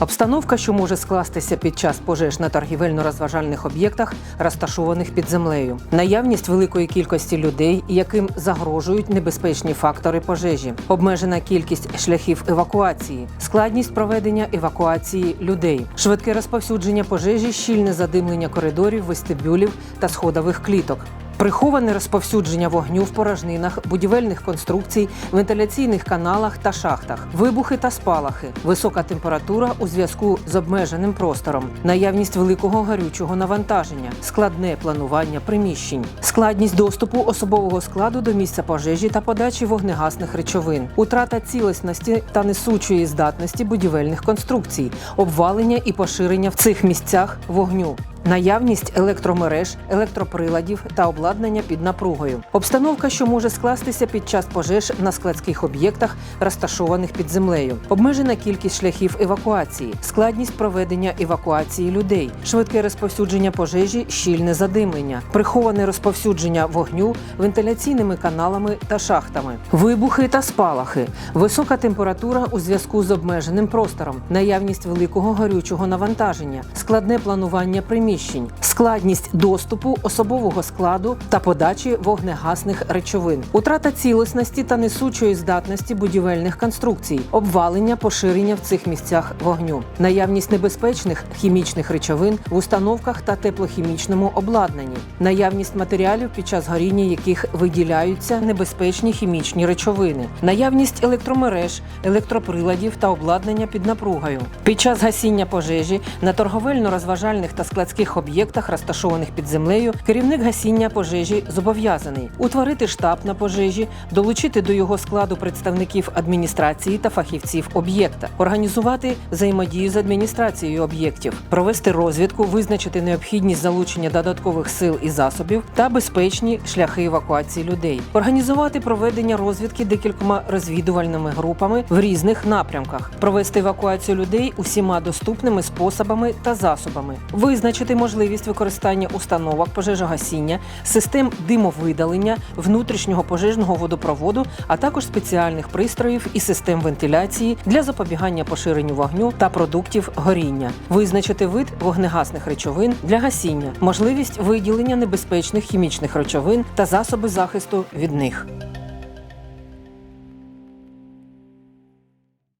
Обстановка, що може скластися під час пожеж на торгівельно-розважальних об'єктах, розташованих під землею, наявність великої кількості людей, яким загрожують небезпечні фактори пожежі, обмежена кількість шляхів евакуації, складність проведення евакуації людей, швидке розповсюдження пожежі, щільне задимлення коридорів, вестибюлів та сходових кліток. Приховане розповсюдження вогню в порожнинах, будівельних конструкцій, вентиляційних каналах та шахтах, вибухи та спалахи, висока температура у зв'язку з обмеженим простором, наявність великого гарючого навантаження, складне планування приміщень, складність доступу особового складу до місця пожежі та подачі вогнегасних речовин, утрата цілісності та несучої здатності будівельних конструкцій, обвалення і поширення в цих місцях вогню. Наявність електромереж, електроприладів та обладнання під напругою. Обстановка, що може скластися під час пожеж на складських об'єктах, розташованих під землею. Обмежена кількість шляхів евакуації, складність проведення евакуації людей, швидке розповсюдження пожежі, щільне задимлення, приховане розповсюдження вогню вентиляційними каналами та шахтами, вибухи та спалахи, висока температура у зв'язку з обмеженим простором, наявність великого горючого навантаження, складне планування приміщень, складність доступу особового складу та подачі вогнегасних речовин, утрата цілісності та несучої здатності будівельних конструкцій, обвалення, поширення в цих місцях вогню, наявність небезпечних хімічних речовин в установках та теплохімічному обладнанні, наявність матеріалів, під час горіння яких виділяються небезпечні хімічні речовини, наявність електромереж, електроприладів та обладнання під напругою. Під час гасіння пожежі на торговельно-розважальних та складських об'єктах, розташованих під землею, керівник гасіння пожежі зобов'язаний утворити штаб на пожежі, долучити до його складу представників адміністрації та фахівців об'єкта, організувати взаємодію з адміністрацією об'єктів, провести розвідку, визначити необхідність залучення додаткових сил і засобів та безпечні шляхи евакуації людей, організувати проведення розвідки декількома розвідувальними групами в різних напрямках, провести евакуацію людей усіма доступними способами та засобами, визначити можливість використання установок пожежогасіння, систем димовидалення, внутрішнього пожежного водопроводу, а також спеціальних пристроїв і систем вентиляції для запобігання поширенню вогню та продуктів горіння, визначити вид вогнегасних речовин для гасіння, можливість виділення небезпечних хімічних речовин та засоби захисту від них.